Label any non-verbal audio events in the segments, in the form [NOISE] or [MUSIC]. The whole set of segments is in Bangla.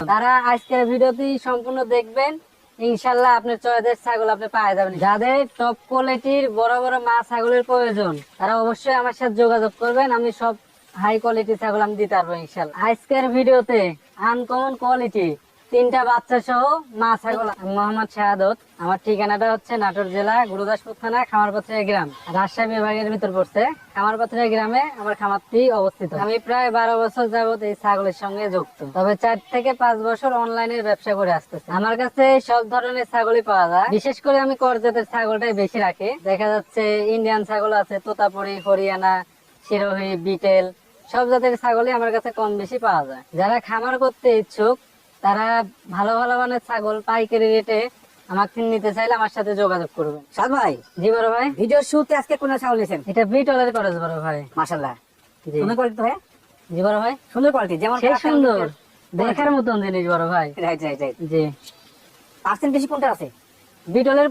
তারা আজকের ভিডিওটি সম্পূর্ণ দেখবেন। ইনশাল্লাহ আপনার চয়েসের ছাগল আপনি পাওয়া যাবেন। যাদের টপ কোয়ালিটির বড় বড় মা ছাগলের প্রয়োজন, তারা অবশ্যই আমার সাথে যোগাযোগ করবেন। আমি সব হাই কোয়ালিটি ছাগল আমি দিতে পারব ইনশাল্লাহ। আজকের ভিডিওতে আনকমন কোয়ালিটি তিনটা বাচ্চা সহ মা, ছাগল মোহাম্মদ শাহাদত। আমার ঠিকানাটা হচ্ছে নাটোর জেলা, গুরুদাসপুর থানা খামারপাথরিয়া গ্রাম। রাজশাহী বিভাগের ভিতর পড়ছে। খামারপাথরিয়া গ্রামে আমার খামারটি অবস্থিত। আমি প্রায় বারো বছর যাবত এই ছাগলের সঙ্গে যুক্ত। তবে চার থেকে পাঁচ বছর অনলাইনে ব্যবসা করে আসতেছে। আমার কাছে সব ধরনের ছাগলই পাওয়া যায়। বিশেষ করে আমি করজাতের ছাগলটাই বেশি রাখি। দেখা যাচ্ছে ইন্ডিয়ান ছাগল আছে, তোতাপুরি, হরিয়ানা, শিরোহী, বিটেল, সব জাতের ছাগলই আমার কাছে কম বেশি পাওয়া যায়। যারা খামার করতে ইচ্ছুক তারা ভালো ভালো মানের ছাগল পাইকারি রেটে আমাকে নিতে চাইলে আমার সাথে যোগাযোগ করবেন। সাদ ভাই জি বড় ভাই। শুরুতে আজকে কোন ছাগল নিয়েছেন? এটা বিটলের বড় ভাই। জি। সুন্দর কোয়ালিটি ভাই? জি বড় ভাই। সুন্দর কোয়ালিটি যেমন সেই সুন্দর। দেখার মতন জিনিস বড় ভাই। রাইট রাইট রাইট জি। পার্সেন্ট বেশি কোনটা আছে? বিটলের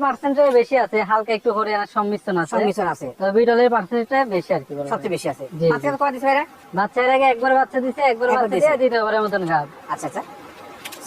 বেশি আছে হালকা একটু হরিয়ানার সম্মিশ্রণ আছে। সংমিশ্রণ আছে। তো বিটলের পার্সেন্টেজটা বেশি আর কি সবচেয়ে বেশি আছে। বাচ্চা। কত দিছে ভাইরা? বাচ্চার আগে একবার বাচ্চা দিছে একবার বাচ্চা দিছে। দিয়ে দ্বিতীয়বারের মতন গাব আচ্ছা আচ্ছা।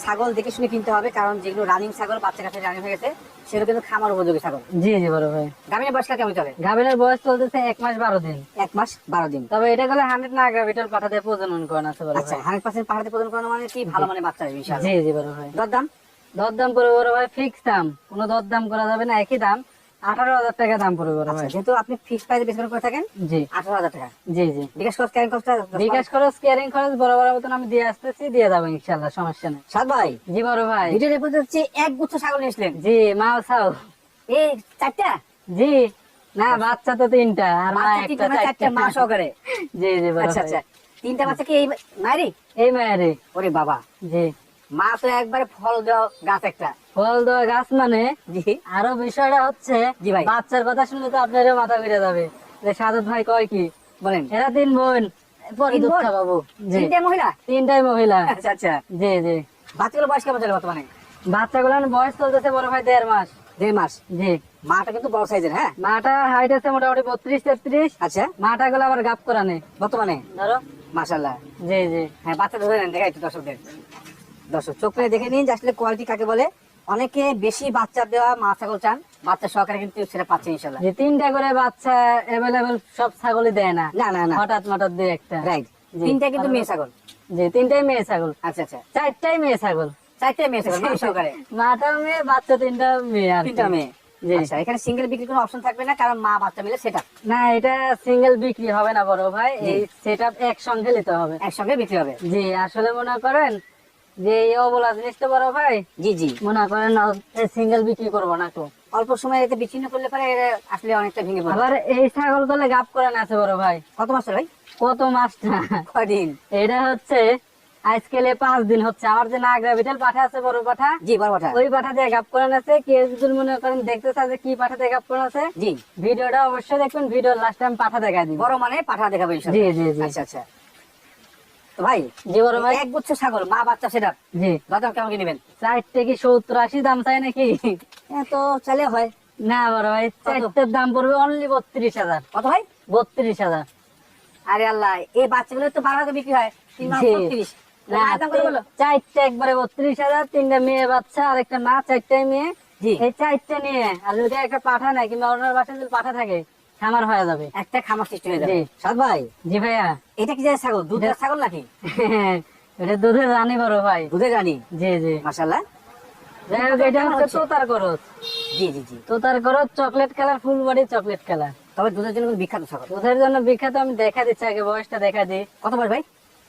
ছাগল দেখে শুনে কিনতে হবে কারণ যেগুলো রানিং ছাগল বাচ্চা কাছে রানিং হয়ে গেছে সেগুলো কিন্তু খামার উপযোগী ছাগল। জি জি বড় ভাই। গ্রামীণ বয়সটা কেমন চলে? গাভিনের বয়স চলতেছে এক মাস বারো দিন। এক মাস বারো দিন। তবে এটা গেলে হান্ড্রেড না বিটল পাঠাতে প্রজনন করেন আছে আচ্ছা হান্ড্রেড পার্সেন্ট পাঠাতে প্রজনন করানো মানে কি? ভালো মানে বাচ্চা জি জি বড় ভাই। দরদাম? দরদাম করে বড় ভাই ফিক্স দাম। কোনো দরদাম করা যাবে না একই দাম। আঠারো হাজার টাকা দাম পড়বে ভাই। যেহেতু আপনি ফিক্স প্রাইসে বেশি করে থাকেন জি। আঠারো হাজার টাকা। জি জি। বিকাশ খরচ ক্যারিং খরচটা বিকাশ খরচ কেয়ারিং খরচ বড় বড় মতন আমি দিয়ে আসতেছি দিয়ে যাব ইনশাল্লাহ সমস্যা নেই। সাদ ভাই জি বড় ভাই। ভিডিও রেপোর্ট হচ্ছে এক গুচ্ছ ছাগল নিয়ে জি মাও সাও এই চারটা? জি। না বাচ্চা তো তিনটা আর মা একটা তিনটা চারটা মা সহকারে। জি জি আচ্ছা আচ্ছা। তিনটা বাচ্চা কি এই মারি এই মায়েরে ওরে বাবা। জি। মা তো একবারে ফল দেওয়া গাছ একটা। ফল দেওয়া গাছ মানে জি। আরও বিষয়টা হচ্ছে জি ভাই। বাচ্চার কথা শুনলে তো আপনারও মাথা ফিরে যাবে। যে সাদত ভাই কয় কি? বলেন। এরা তিন বোন? বাবু মহিলা? তিনটাই মহিলা। আচ্ছা আচ্ছা। জি জি। বাচ্চাগুলো বয়স কেমন চলে বর্তমানে? বাচ্চাগুলোর বয়স চলতেছে বড় ভাই দেড় মাস। দেড় মাস? জি। মাটা কিন্তু বড় সাইজের হ্যাঁ? মাটা হাইট আছে মোটামুটি বত্রিশ তেত্রিশ। আচ্ছা। মাটা গুলো আবার গাপ বর্তমানে? ধরো। মাশাল্লাহ জি জি। হ্যাঁ বাচ্চা ধরে নেন দেখা একটু দর্শকদের। দর্শক চোখ করে দেখে নিন যে আসলে কোয়ালিটি কাকে বলে। অনেকে বেশি বাচ্চা দেওয়া মা ছাগল চান বাচ্চা সহকারে কিন্তু সেটা পাচ্ছে ইনশাল্লাহ যে তিনটা করে বাচ্চা অ্যাভেলেবেল সব ছাগলই দেয় না। না না না। হঠাৎ মঠাৎ দিয়ে একটা। রাইট তিনটা কিন্তু মেয়ে ছাগল। জি তিনটাই মেয়ে ছাগল। আচ্ছা আচ্ছা। চারটাই মেয়ে ছাগল। চারটে মেয়ে ছাগল মা সহকারে। [LAUGHS] মাটা মেয়ে বাচ্চা তিনটা মেয়ে আর তিনটা মেয়ে। আচ্ছা এখানে সিঙ্গেল বিক্রির কোনো অপশন থাকবে না? কারণ মা বাচ্চা মিলে সেটা না এটা সিঙ্গেল বিক্রি হবে না বড় ভাই। এই সেট আপ একসঙ্গে নিতে হবে। একসঙ্গে বিক্রি হবে। জি আসলে মনে করেন যে অবলা জিনিসটা বড় ভাই? জি জি। মনে করেন সিঙ্গেল বিক্রি করব না তো। অল্প সময় এতে বিচ্ছিন্ন করলে পরে আসলে অনেকটা ভেঙে পড়বে আবার এই ছাগল গলে গাপ করে না আছে বড় ভাই। কত মাস ভাই? কত কয়দিন? এটা হচ্ছে আজকালে পাঁচ দিন হচ্ছে। আমার যে নাগরা বিটেল পাঠা আছে বড় পাঠা? জি বড় কথা ওই পাঠা দিয়ে গাপ আছে। কেউ যদি মনে করেন দেখতে যে কি পাঠা দিয়ে গাপ করে আছে জি। ভিডিওটা অবশ্যই দেখবেন। ভিডিও লাস্ট টাইম পাঠা দেখা দিব। বড় মানে পাঠা দেখাবে জি জি জি। আচ্ছা আচ্ছা। ভাই জি বড় ভাই এক গুচ্ছ ছাগল মা বাচ্চা সেটা। জি। দাদা কেমন নেবেন? চারটে কি সত্তর আশি দাম চাই নাকি? এত চালে হয়। না বড় ভাই চারটের দাম পড়বে অনলি বত্রিশ হাজার। কত ভাই? বত্রিশ হাজার। আরে আল্লাহ এই বাচ্চাগুলো তো বারো বিক্রি হয়। চারটে একবারে বত্রিশ হাজার তিনটা মেয়ে বাচ্চা আর একটা মা চারটাই মেয়ে। এই চারটে নিয়ে আর যদি একটা পাঠা নেয় কিংবা ওনার বাসায় যদি পাঠা থাকে খামার হয়ে যাবে। একটা খামার সৃষ্টি হয়ে যাবে। সাদ ভাই জি ভাইয়া। এটা কি যায় ছাগল? দুধ এটা- ছাগল নাকি? [LAUGHS] এটা দুধের রানী বড় ভাই। দুধের রানী? জি জি। মাশাল্লাহ যাই হোক এটা হচ্ছে তোতার করত জি জি জি। তোতার করত chocolate colour full body chocolate colour. তবে দুধের জন্য বিখ্যাত ছাগল? দুধের জন্য বিখ্যাত আমি দেখা দিচ্ছি আগে বয়সটা দেখা দিই। কত বয়স ভাই?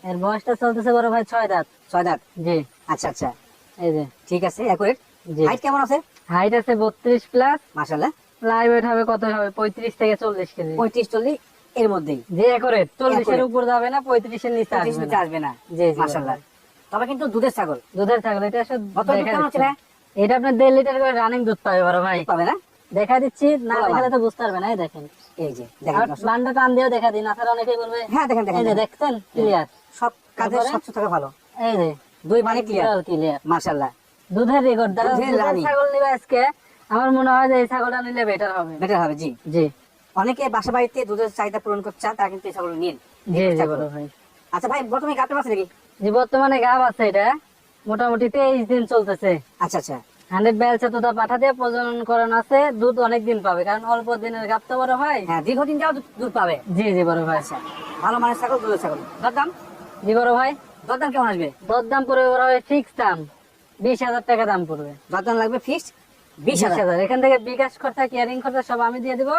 এর বয়সটা চলতেছে বড় ভাই ছয় দাঁত। ছয় দাঁত? জি। আচ্ছা আচ্ছা। এই যে। ঠিক আছে অ্যাকুরেট হাইট কেমন আছে? হাইট আছে বত্রিশ প্লাস প্লাইওয়েট হবে কত হবে? পঁয়ত্রিশ থেকে চল্লিশ কেজি। পঁয়ত্রিশ চল্লিশ এর মধ্যেই। যে একরে চল্লিশের উপর যাবে না পঁয়ত্রিশের নিচে নিচে। আসবে না। জি মাশাল্লাহ তবে কিন্তু দুধের ছাগল। দুধের ছাগল এটা আসলে? এটা আপনার দেড় লিটার করে রানিং দুধ পাবে বড় ভাই। পাবে না? দেখা দিচ্ছি না দেখালে তো বুঝতে পারবে না দেখেন। এই যে বান্ডা টান দিয়েও দেখা দিন আপনারা অনেকেই বলবে হ্যাঁ দেখেন দেখেন দেখছেন? ক্লিয়ার সব কাজে স্বচ্ছ থাকা ভালো। এই যে দুই মানে ক্লিয়ার ক্লিয়ার মাশাল্লাহ দুধের রেকর্ড রানী। ছাগল নিবে আজকে আমার মনে হয় যে এই ছাগলটা নিলে বেটার হবে। বেটার হবে জি। জি। অনেকে বাসা বাড়িতে দুধের চাহিদা পূরণ করতে চান তারা কিন্তু এই ছাগল নিন জি জি বড় ভাই। আচ্ছা ভাই বর্তমানে গাবটা আছে নাকি? জি বর্তমানে গাব আছে এটা। মোটামুটি তেইশ দিন চলতেছে। আচ্ছা আচ্ছা। হান্ড্রেড বেলচা তোতা পাঠা দিয়ে প্রজনন করানো আছে দুধ অনেক দিন পাবে কারণ অল্প দিনের গাপ তো বড় হয় হ্যাঁ দীর্ঘদিন যাও দুধ পাবে। জি জি বড় ভাই। আচ্ছা ভালো মানের ছাগল দুধের ছাগল। দরদাম? জি বড় ভাই। দরদাম কেমন আসবে? দরদাম পড়বে বড় ভাই ফিক্স দাম। বিশ হাজার টাকা দাম পড়বে। দরদাম লাগবে ফিক্স বিশ বিশ হাজার। হাজার এখান থেকে বিকাশ খরচা কেয়ারিং খরচা সব আমি দিয়ে দিব।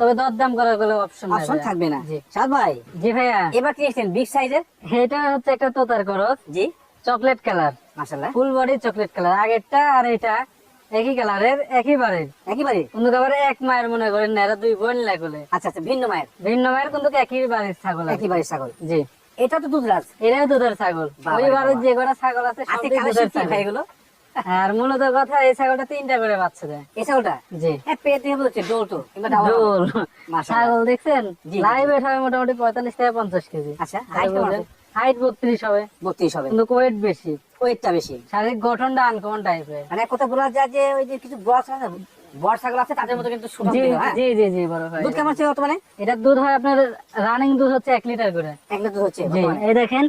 তবে দরদাম করার কোনো অপশন অপশন থাকবে না। সাদ ভাই জি ভাইয়া। এবার কি এসেছেন বিগ সাইজের এটা হচ্ছে একটা তোতার করস জি। Chocolate colour. মাশাল্লাহ ফুল বডি চকলেট কালার। আগেরটা আর এটা একই কালারের একই বারের একেবারে কিন্তু আবার এক মায়ের মনে করেন না এরা দুই বোন লাগলে। আচ্ছা আচ্ছা ভিন্ন মায়ের। ভিন্ন মায়ের কিন্তু একই বাড়ির ছাগল ছাগল। জি। এটা তো দুধরাজ। এটাও দুধের ছাগল। ওই যে কটা ছাগল আছে আজকে দুধের ছাগল। এগুলো? আর মূলত কথা এই ছাগলটা তিনটা করে বাচ্চা দেয়। এই ছাগলটা? জি। হ্যাঁ ডোল তো ডোল ছাগল দেখছেন। লাইভ হবে মোটামুটি পঁয়তাল্লিশ থেকে পঞ্চাশ কেজি। আচ্ছা হাইট বত্রিশ হবে। বত্রিশ হবে। কিন্তু ওয়েট বেশি। ওয়েটটা বেশি। শারীরিক গঠনটা আনকমন টাইপের মানে কথা বলা যায় যে ওই যে কিছু আছে, বড় ছাগল আছে তাদের মতো কিন্তু জি হ্যাঁ? জি জি জি বড় ভাই দুধ কেমন আছে বর্তমানে? এটার দুধ হয় আপনার রানিং দুধ হচ্ছে এক লিটার করে। এক লিটার দুধ হচ্ছে এই দেখেন।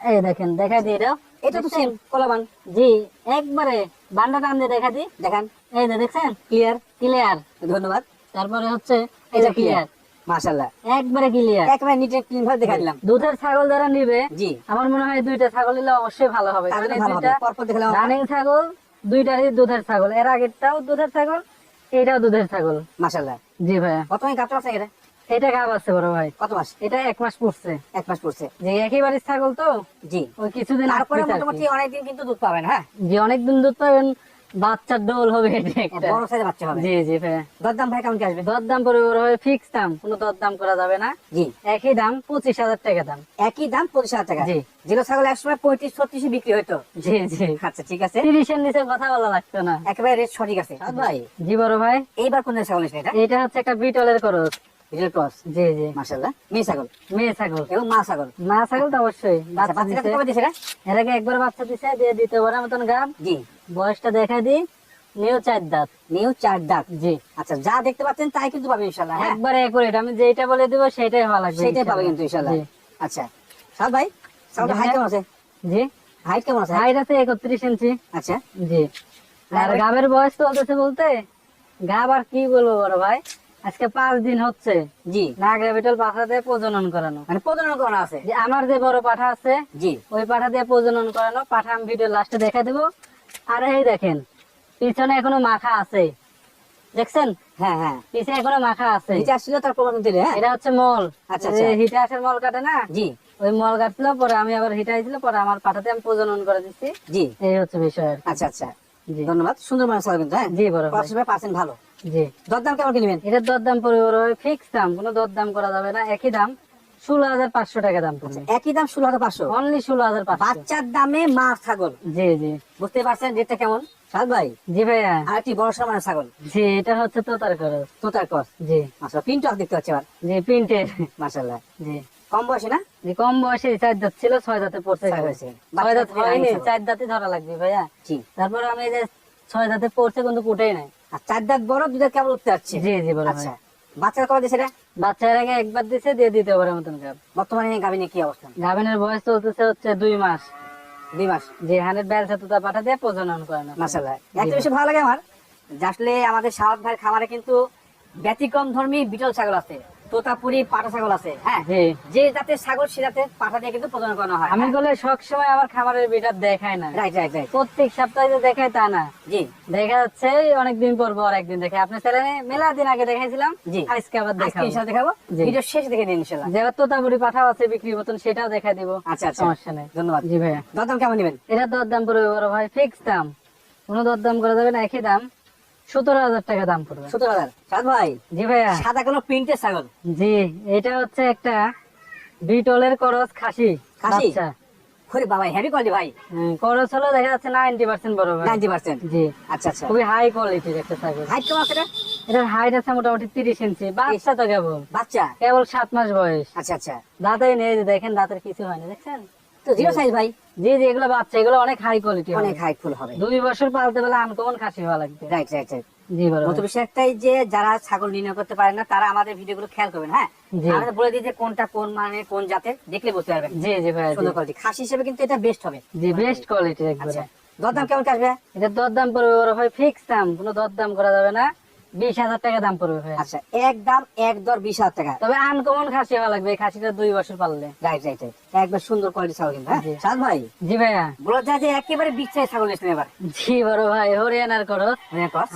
এই দেখেন দেখা দিই এটা এটা তো সেম কলাবান। জি একবারে বান্ডা টান দিয়ে দেখা দেখান। এই যে দেখছেন? ক্লিয়ার ক্লিয়ার ধন্যবাদ। তারপরে হচ্ছে এই এটা যে ক্লিয়ার মাশাআল্লাহ। একবারে ক্লিয়ার একেবারে নিটে ক্লিন ভাবে দেখা দিলাম। দুধের ছাগল যারা নিবে জি। আমার মনে হয় দুইটা ছাগল নিলে অবশ্যই ভালো হবে। দুইটা পরপর দেখলাম রানিং ছাগল দুইটারই দুধের ছাগল। এর আগেরটাও দুধের ছাগল এটাও দুধের ছাগল। মাশাআল্লাহ। জি ভাইয়া। বর্তমানে গাবটা আছে এটা এটা গাব আছে বড় ভাই। কত মাস? এটা এক মাস পড়ছে। এক মাস পড়ছে। যে একই বাড়ির ছাগল তো? জি। ওই কিছুদিন তারপরে। মোটামুটি অনেকদিন কিন্তু দুধ পাবেন হ্যাঁ? যে অনেকদিন দুধ পাবেন। বাচ্চার ডোল হবে একটা। বড় সাইজের বাচ্চা হবে। জি জি দরদাম ভাই কেমন কি আসবে? দরদাম পড়বে বড় ফিক্স দাম। কোনো দরদাম করা যাবে না। জি। একই দাম পঁচিশ হাজার টাকা দাম। একই দাম পঁচিশ হাজার টাকা। জি। যেগুলো ছাগল একসময় পঁয়ত্রিশ ছত্রিশে বিক্রি হইতো। জি জি। আচ্ছা ঠিক আছে। তিরিশের নিচে কথা বলা লাগতো না। একেবারে রেট সঠিক আছে। ভাই। জি। বড় ভাই। এইবার কোন ছাগল এটা? এটা হচ্ছে একটা বিটলের করস ভিডিও ক্রস জি জি। মাশাআল্লাহ। মেয়ে ছাগল। মেয়ে ছাগল। এবং মা ছাগল। মা ছাগল তো অবশ্যই। আচ্ছা বাচ্চা দিছে। কবে দিছে এর আগে একবার বাচ্চা দিছে দিয়ে মতন গাব। জি। বয়সটা দেখা দি নিয়েও চার দাঁত। নিউ চার দাঁত। জি। আচ্ছা যা দেখতে পাচ্ছেন তাই কিন্তু পাবেন ইনশাআল্লাহ হ্যাঁ? একবারে একুরেট আমি যেটা বলে দিব সেটাই ভালো লাগবে সেটাই পাবে কিন্তু ইনশাআল্লাহ। আচ্ছা সাদ ভাই হাইট। কেমন আছে? জি। হাইট কেমন আছে? হাইট আছে একত্রিশ ইঞ্চি। আচ্ছা। জি। আর গাবের বয়স তো চলতেছে বলতে গাব আর কি বলব বড় ভাই? আজকে পাঁচ দিন হচ্ছে। জি। নাগরা বিটল পাঠা দিয়ে প্রজনন করানো। মানে প্রজনন করানো আছে? যে আমার যে বড় পাঠা আছে জি। ওই পাঠা দিয়ে প্রজনন করানো। পাঠা আমি ভিডিও লাস্টে দেখা দেবো। আর এই দেখেন পিছনে এখনও মাখা আছে। দেখছেন? হ্যাঁ হ্যাঁ। পিছে এখনও মাখা আছে। তার প্রমাণ দিলে হ্যাঁ? এটা হচ্ছে মল। আচ্ছা, আচ্ছা। মল কাটে না? জি। ওই মল পরে আমি আবার পরে আমার পাঠাতে আমি প্রজনন করে দিচ্ছি জি। এই হচ্ছে বিষয় আচ্ছা আচ্ছা। জি। ধন্যবাদ। সুন্দর মানুষ হ্যাঁ? জি বড় পার্সেন্ট ভালো। জি। দরদাম কেমন কি এটার দরদাম পড়বে ফিক্স দাম কোনো দরদাম করা যাবে না একই দাম ষোলো হাজার পাঁচশো টাকা দাম পড়বে। একই দাম ষোলো হাজার পাঁচশো? অনলি ষোলো হাজার পাঁচশো। বাচ্চার দামে মা ছাগল? জি জি। বুঝতে পারছেন রেটটা কেমন? সাদ ভাই? জি ভাইয়া। আর একটি বড় সমানের ছাগল? জি এটা হচ্ছে তোতার খরচ। তোতার কস জি। মাসা পিনটা দেখতে পাচ্ছি আবার। জি প্রিন্টের মাসাল্লাহ জি। কম বয়সে না? যে কম বয়সে চার দাঁত ছিল ছয় দাঁতে পড়ছে। ছয় দাঁত হয়নি চার দাঁতে ধরা লাগবে ভাইয়া। জি। তারপর আমি যে ছয় দাঁতে পড়ছে কিন্তু কুটেই নাই। চার দাঁত বড় কেবল উঠতে যাচ্ছে জি জি বড় আচ্ছা বাচ্চারা কবে দিছে বাচ্চার আগে একবার দিছে দিয়ে দিতে পারে মতন গাব বর্তমানে গাভিনের কি অবস্থা? গাভিনের বয়স চলতেছে হচ্ছে দুই মাস। দুই মাস? যে হানের ব্যাল সাথে পাঠা দিয়ে প্রজনন করানো মাসাল্লাহ একটা বেশি ভালো লাগে আমার। আসলে আমাদের সাহাব ভাইয়ের খামারে কিন্তু ব্যতিক্রম ধর্মী বিটল ছাগল আছে। তোতাপুরি পাটা ছাগল আছে হ্যাঁ? যে জাতের ছাগল সে জাতের পাঠা দিয়ে কিন্তু প্রদান করানো হয়। আমি বলে সব সময় আমার বিটার দেখায় না। রাইট রাইট রাইট প্রত্যেক সপ্তাহে যে দেখায় তা না। জি। দেখা যাচ্ছে অনেকদিন পর পর একদিন দেখে। আপনার চ্যানেলে মেলা দিন আগে দেখাইছিলাম। জি। আজকে আবার দেখাবো। ইনশাআল্লাহ দেখাবো। ভিডিও শেষে দেখে নিন ইনশাআল্লাহ যেবার তোতাপুরি পাঠাও আছে বিক্রি মতন সেটাও দেখা দিব। আচ্ছা আচ্ছা। সমস্যা নেই। ধন্যবাদ। জি ভাইয়া। দরদাম কেমন নেবেন? এটা দরদাম পড়বে বড় ভাই ফিক্স দাম। কোনো দরদাম করা যাবে না একই দাম। সতেরো হাজার টাকা দাম পড়বে। হাজার? সাদ ভাই জি ভাইয়া। সাদা কোনো প্রিন্টের ছাগল? জি এটা হচ্ছে একটা বিটলের করস খাসি। খাসি? বাচ্চা। বাবা হেভি কোয়ালিটি ভাই। করস হলো দেখা যাচ্ছে নাইনটি পার্সেন্ট বড় নাইনটি পার্সেন্ট? জি। আচ্ছা আচ্ছা। খুবই হাই কোয়ালিটির একটা ছাগল। হাইট কেমন আছে এটার হাইট আছে মোটামুটি তিরিশ ইঞ্চি। বাচ্চা তো কেবল। বাচ্চা? কেবল সাত মাস বয়স। আচ্ছা আচ্ছা। দাঁতেই নেই দেখেন দাঁতের কিছু হয়নি দেখছেন? তো জিরো সাইজ ভাই? জি জি এগুলো বাচ্চা এগুলো অনেক হাই কোয়ালিটি অনেক হাইট ফুল হবে। দুই বছর পালতে পেলে আনকমন খাসি হওয়া লাগবে। রাইট রাইট রাইট একটাই যে যারা ছাগল নির্ণয় করতে পারেন না তারা আমাদের ভিডিওগুলো খেয়াল করবেন হ্যাঁ। বলে দিই যে কোনটা কোন মানে কোন জাতের দেখলে বুঝতে পারবেন। জি জি ভাই সুন্দর কোয়ালিটি খাসি হিসেবে কিন্তু এটা বেস্ট হবে। জি বেস্ট একবারে। আচ্ছা। দরদাম কেমন আসবে? এটা দরদাম পড়বে বড় ভাই ফিক্স দাম কোনো দরদাম করা যাবে না। বিশ হাজার টাকা দাম পড়বে ভাই আচ্ছা এক দাম এক দর বিশ হাজার টাকা। তবে আনকমন খাসি হওয়া লাগবে খাসিটা দুই বছর পারলে রাইট রাইট রাইট। একবার সুন্দর কোয়ালিটি ছাগল কিন্তু হ্যাঁ। সাদ ভাই? জি ভাইয়া। বলা যায় যে একেবারে বিচ্ছাই ছাগল এসেছেন এবার। জি বড় ভাই হরিয়ানার করো।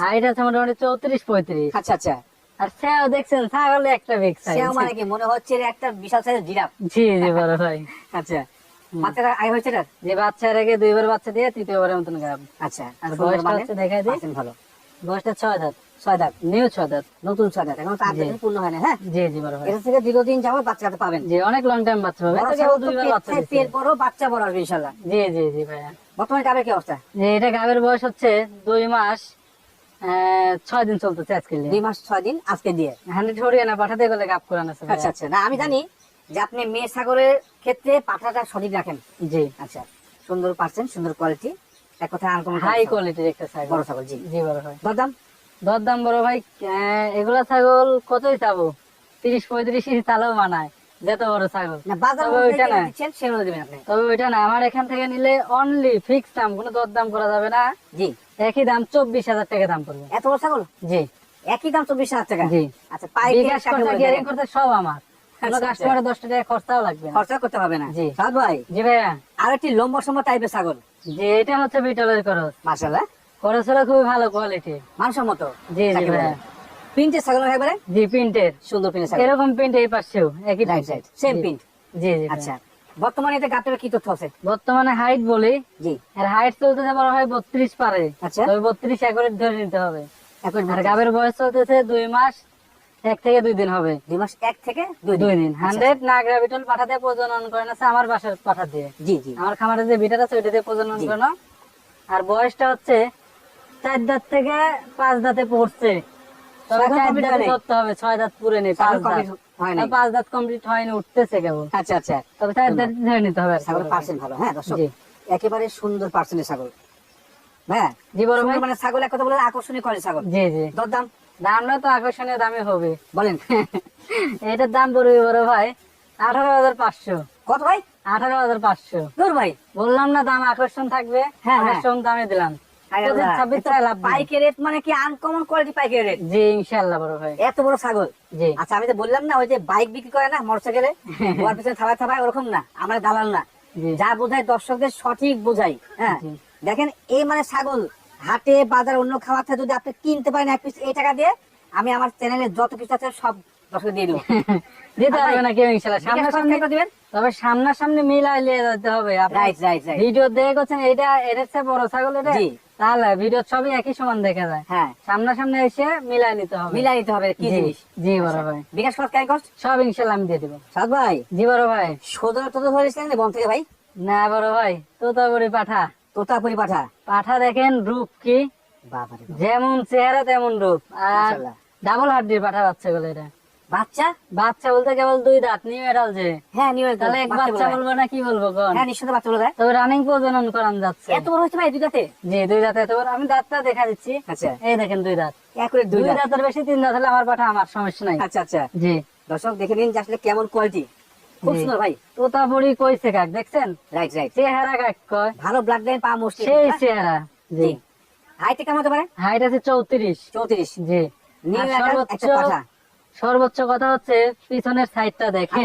হাইট আছে মোটামুটি চৌত্রিশ পঁয়ত্রিশ। আচ্ছা আচ্ছা। আর সেও দেখছেন ছাগলে একটা বিগ সাইজ সেও মানে কি মনে হচ্ছে যে একটা বিশাল সাইজের জিরাফ। জি জি বড় ভাই। আচ্ছা। বাচ্চাটা হয়েছে না? যে বাচ্চার আগে দুইবার বাচ্চা দিয়ে তৃতীয়বারের মতন গাব। আচ্ছা আর বয়সটা মানে, হচ্ছে দেখাই দিই। ভালো। বয়সটা ছয় দাঁত ছয় দাঁত নিউ ছয় দাঁত নতুন ছয় দাঁত এখন তো দিন পূর্ণ হয় না হ্যাঁ? জি জি বড় এটা থেকে দীর্ঘদিন যাব বাচ্চা পাবেন। জি অনেক লং টাইম বাচ্চা পাবে বড় এটা ছাগল কেবল তো দুইবার পেট বাচ্চা থেকে দিছে। পেট বড় বাচ্চা বড় আসবে ইনশাল্লাহ। জি জি জি ভাইয়া। বর্তমানে গাবের কি অবস্থা? যে এটা গাবের বয়স হচ্ছে দুই মাস ছয় দিন চলতেছে আজকে দুই মাস ছয় দিন আজকে দিয়ে। হান্ড্রেড হরিয়ানা পাঠাতে গেলে গাপ করান আচ্ছা আচ্ছা। না আমি জানি যে আপনি মেয়ে সাগরের ক্ষেত্রে পাঠাটা সঠিক রাখেন। জি। আচ্ছা সুন্দর পার্সেন্ট সুন্দর কোয়ালিটি এক কথা আনকমন হাই কোয়ালিটির একটা বড় ছাগল জি। জি বড় দরদাম? দরদাম বড় ভাই এগুলা ছাগল কতই চাবো? তিরিশ পঁয়ত্রিশ চালেও মানায় যত বড় ছাগল। তবে ওইটা না। তবে ওইটা আমার এখান থেকে নিলে অনলি ফিক্স দাম কোনো দরদাম করা যাবে না। জি। একই দাম চব্বিশ হাজার টাকা দাম পড়বে। এত বড় ছাগল? জি। একই দাম চব্বিশ হাজার টাকা? জি। আচ্ছা বিকাশ করতে গিয়ারিং করতে সব আমার। কাস্টমারের দশ টাকা খরচাও লাগবে খরচা করতে হবে না। জি। সাদ ভাই জি ভাইয়া। আর একটি লম্বা সময় টাইপের ছাগল। যে এটা হচ্ছে বিটলের খরচ। মাসাল্লাহ খুবই ভালো কোয়ালিটি মানসম্মত। জি জি ভাইয়া। প্রিন্টের ছাগল একবারে? জি প্রিন্টের সুন্দর প্রিন্টের ছাগল। এরকম প্রিন্ট এই পাশেও একই রাইট সেম প্রিন্ট জি। জি আচ্ছা আচ্ছা। বর্তমানে গাতের কি তথ্য আছে? বর্তমানে হাইট বলি জি। এর হাইট চলতেছে বড় হয় বত্রিশ পারে। আচ্ছা। তবে বত্রিশ ধরে নিতে হবে। এখন আর গাবের বয়স চলতেছে দুই মাস এক থেকে দুই দিন হবে। দুই মাস এক থেকে দুই দুই দিন। আচ্ছা, হান্ড্রেড নাগরা বিটল পাঠাতে প্রজনন করেন আছে আমার বাসার পাঠা দিয়ে জি জি। আমার খামারে যে বিটার আছে ওইটা দিয়ে প্রজনন জি। করানো। আর বয়সটা হচ্ছে চার দাঁত থেকে পাঁচ দাঁতে পড়ছে। হয়? ধরতে হবে ছয় দাঁত পুরে নেই পাঁচ ছাগল দাঁত complete হয় নাই আর পাঁচ দাঁত কমপ্লিট হয়নি উঠতেছে কেবল। আচ্ছা আচ্ছা। তবে চার দাঁত ধরে নিতে হবে আর কি। ছাগলের বড় ভাই। পার্সেন্ট ভালো। হ্যাঁ দর্শক একেবারে সুন্দর পার্সেন্টের ছাগল। হ্যাঁ জি বড় ভাই। মানে ছাগল এক কথা বলে আকর্ষণীয় করে ছাগল। জি জি। দরদাম? দামটা তো আকর্ষণীয় দামে হবে। বলেন। এটার দাম পড়বে বড় ভাই আঠারো হাজার পাঁচশো। কত ভাই? আঠারো হাজার পাঁচশো। দূর ভাই। বললাম না দাম আকর্ষণ থাকবে হ্যাঁ, হ্যাঁ। আকর্ষণ দামে দিলাম। পাইকারি রেট মানে কি আনকমন কোয়ালিটি পাইকারি রেট জি ইনশাল্লাহ বড় ভাই। এত বড় ছাগল? জি। আচ্ছা আমি তো বললাম না ওই যে বাইক বিক্রি করে না মোটরসাইকেলে [LAUGHS] ওর পিছনে থাবায় থাবায় ওরকম না আমরা দালাল না। যা বোঝায় দর্শকদের সঠিক বোঝাই হ্যাঁ। দেখেন এই মানে ছাগল হাটে বাজার অন্য খাবার থেকে যদি আপনি কিনতে পারেন এক পিস এই টাকা দিয়ে আমি আমার চ্যানেলে যত কিছু আছে সব দর্শক দিয়ে দেবো। [LAUGHS] দিতে পারবে না কেউ ইনশাল্লাহ সামনাসামনি দিবেন? তবে সামনাসামনি মিলাই নিয়ে যেতে হবে রাইট ভিডিও দেখে করছেন এটা এর বড় ছাগল এটা। তাহলে ভিডিও সবই একই সমান দেখা যায়। হ্যাঁ। সামনাসামনি এসে মিলাই নিতে হবে। মিলাই নিতে হবে কি জিনিস? জি বড় ভাই। বিকাশ খরচ কেন খরচ সব ইনশাল্লাহ আমি দিয়ে দেবো। সাদ ভাই। জি বড় ভাই। সদর তত ধরেছিলেন বন থেকে ভাই? না বড় ভাই। তোতাপুরি পাঠা। তোতাপুরি পাঠা। পাঠা দেখেন রূপ কি। যেমন চেহারা তেমন রূপ। আর। ডাবল হাড্ডির পাঠা বাচ্চা গুলো এটা। বাচ্চা? বাচ্চা বলতে কেবল দুই দাঁত নিউ এডাল যে। হ্যাঁ নিউ তাহলে এক বাচ্চা বলব না কি বলব কোন? হ্যাঁ বাচ্চা তবে রানিং প্রজনন করান যাচ্ছে। এত বড় হচ্ছে ভাই দুটাতে জি দুই দাঁত এত বড়। আমি দাঁতটা দেখা দিচ্ছি। আচ্ছা। এই দেখেন দুই দাঁত। একুরেট দুই দুই দাঁতের বেশি তিন দাঁত হলে আমার পাঠা আমার সমস্যা নাই। আচ্ছা আচ্ছা। জি। দর্শক দেখে নিন আসলে কেমন কোয়ালিটি খুব। সুন্দর ভাই। তোতাপুরি কইছে কাক দেখছেন? রাইট রাইট চেহারা কাক কয়? ভালো ব্লাড লাইন পা মুশকিল। সেই চেহারা। জি। হাইটে কেমন হতে পারে? হাইট আছে চৌত্রিশ। চৌত্রিশ। জি। নিউ সর্বোচ্চ সর্বোচ্চ কথা হচ্ছে পিছনের সাইডটা দেখেন।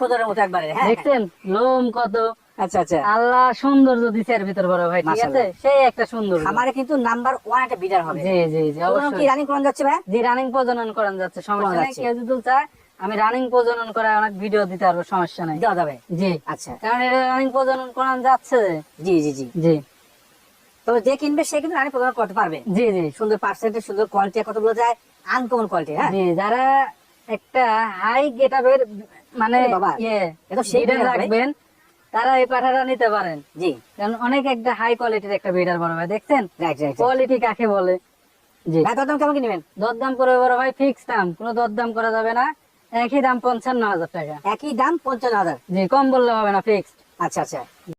সোজারের মতো একবারে হ্যাঁ হ্যাঁ। দেখছেন? লোম কত? আচ্ছা আচ্ছা। আল্লাহ সৌন্দর্য দিছে এর ভিতর বড় ভাই ঠিক আছে? সেই একটা সুন্দর খামারে কিন্তু নাম্বার ওয়ান একটা বিডার হবে। জি জি জি প্রজনন কি রানিং করানো যাচ্ছে ভাই? জি রানিং প্রজনন করান যাচ্ছে সমস্যা নাই। কেউ যদি চায় আমি রানিং প্রজনন করে অনেক ভিডিও দিতে পারব সমস্যা নাই। দেওয়া যাবে। জি। আচ্ছা। কারণ এটা রানিং প্রজনন করান যাচ্ছে। জি জি জি। জি। তবে যে কিনবে সে কিন্তু রানিং প্রজনন করতে পারবে। জি জি। সুন্দর পার্সেন্টেজ সুন্দর কোয়ালিটি কত বলা যায় আনকমন কোয়ালিটি হ্যাঁ? যারা একটা হাই গেটআপের মানে বাবা, ইয়ে। রাখবেন তারা এই পাঠাটা নিতে পারেন। জি। কারণ অনেক একটা হাই কোয়ালিটির একটা বিডার বড় ভাই দেখছেন? রাইট রাইট কোয়ালিটি কাকে বলে? জি। ভাই দাম কেমন কি নেবেন? দরদাম করে বড় ভাই ফিক্স দাম কোনো দরদাম করা যাবে না। একই দাম পঞ্চান্ন হাজার টাকা। একই দাম পঞ্চান্ন হাজার। জি কম বললে হবে না ফিক্সড আচ্ছা আচ্ছা।